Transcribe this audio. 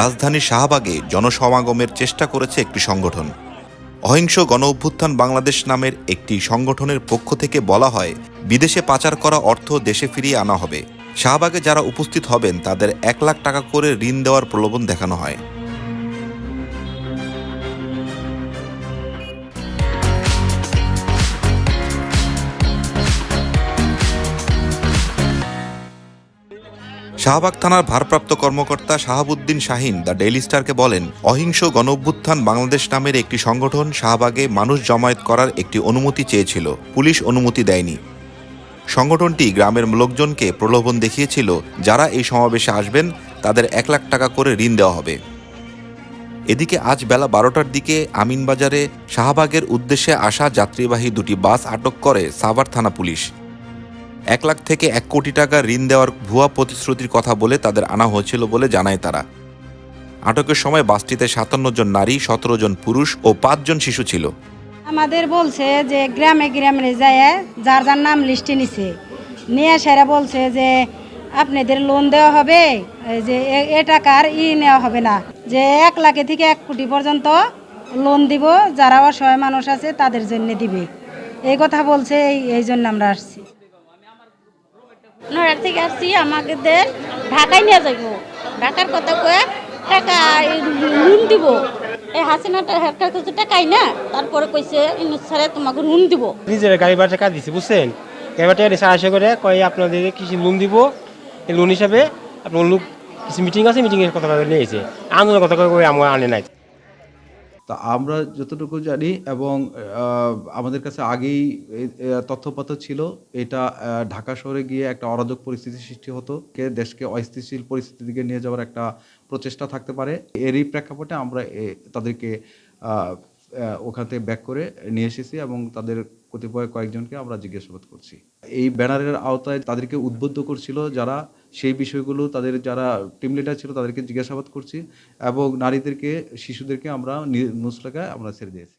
রাজধানী শাহবাগে জনসমাগমের চেষ্টা করেছে একটি সংগঠন। অহিংস গণ অভ্যুত্থান বাংলাদেশ নামের একটি সংগঠনের পক্ষ থেকে বলা হয়, বিদেশে পাচার করা অর্থ দেশে ফিরিয়ে আনা হবে। শাহবাগে যারা উপস্থিত হবেন, তাদের এক লাখ টাকা করে ঋণ দেওয়ার প্রলোভন দেখানো হয়। শাহবাগ থানার ভারপ্রাপ্ত কর্মকর্তা শাহাবুদ্দিন শাহিন দ্য ডেইলি স্টারকে বলেন, অহিংস গণঅভ্যুত্থান বাংলাদেশ নামের একটি সংগঠন শাহবাগে মানুষ জমায়েত করার একটি অনুমতি চেয়েছিল। পুলিশ অনুমতি দেয়নি। সংগঠনটি গ্রামের লোকজনকে প্রলোভন দেখিয়েছিল, যারা এই সমাবেশে আসবেন, তাদের এক লাখ টাকা করে ঋণ দেওয়া হবে। এদিকে আজ বেলা বারোটার দিকে আমিনবাজারে শাহবাগের উদ্দেশ্যে আসা যাত্রীবাহী দুটি বাস আটক করে সাভার থানা পুলিশ। এক লাখ থেকে এক কোটি টাকা ঋণ দেওয়ার ভুয়া প্রতিশ্রুতির কথা বলে তাদের আনা হয়েছিল বলে জানায় তারা। আটকের সময় বাসটিতে সাতান্ন জন নারী, সতেরো জন পুরুষ ও পাঁচজন শিশু ছিল। আমাদের বলছে যে গ্রামে গ্রামে যায়, যার যার নাম লিস্টে নিছে। নিয়ে সেরা বলছে যে আপনাদের লোন দেওয়া হবে যে এ- টাকার ই নেওয়া হবে না। যে এক লাখে থেকে এক কোটি পর্যন্ত লোন দিব, যারা অসহায় মানুষ আছে তাদের জন্য দিবে। এই কথা বলছে এই জন্য আমরা আসছি। নয়ার থেকে আসছি আমাদের ঢাকায় নিয়ে যাইব। ঢাকার কথা কয়ে টাকা ঋণ দিব। এই হাসিনা টাকার কাছে টাকাই না তারপরে কইছে স্যারে, তোমাকে ঋণ দিব। নিজের গাড়ি ভাড়া টাকা দিছি, বুঝছেন? গাড়ি টাকা সাহায্য করে কয় আপনাদের কৃষি লোন দিব। এই লোন হিসাবে আপনার লোক কিছু মিটিং আছে মিটিংয়ের কথা নিয়ে এসে আন্দোলনের কথা কয়ে আমার আনে নাই। তা আমরা যতটুকু জানি এবং আমাদের কাছে আগেই তথ্যপত্র ছিল, এটা ঢাকা শহরে গিয়ে একটা অরাজক পরিস্থিতি সৃষ্টি হতো, কে দেশকে অস্থিতিশীল পরিস্থিতির দিকে নিয়ে যাওয়ার একটা প্রচেষ্টা থাকতে পারে। এরই প্রেক্ষাপটে আমরা তাদেরকে ওখান থেকে ব্যাক করে নিয়ে এসেছি এবং তাদের কতিপয় কয়েকজনকে আমরা জিজ্ঞাসাবাদ করছি। এই ব্যানারের আওতায় তাদেরকে উদ্বুদ্ধ করছিল যারা সেই বিষয়গুলো তাদের যারা টিম লিডার ছিল তাদেরকে জিজ্ঞাসাবাদ করছি এবং নারীদেরকে, শিশুদেরকে আমরা মুসলাকায় আমরা ছেড়ে দিয়েছি।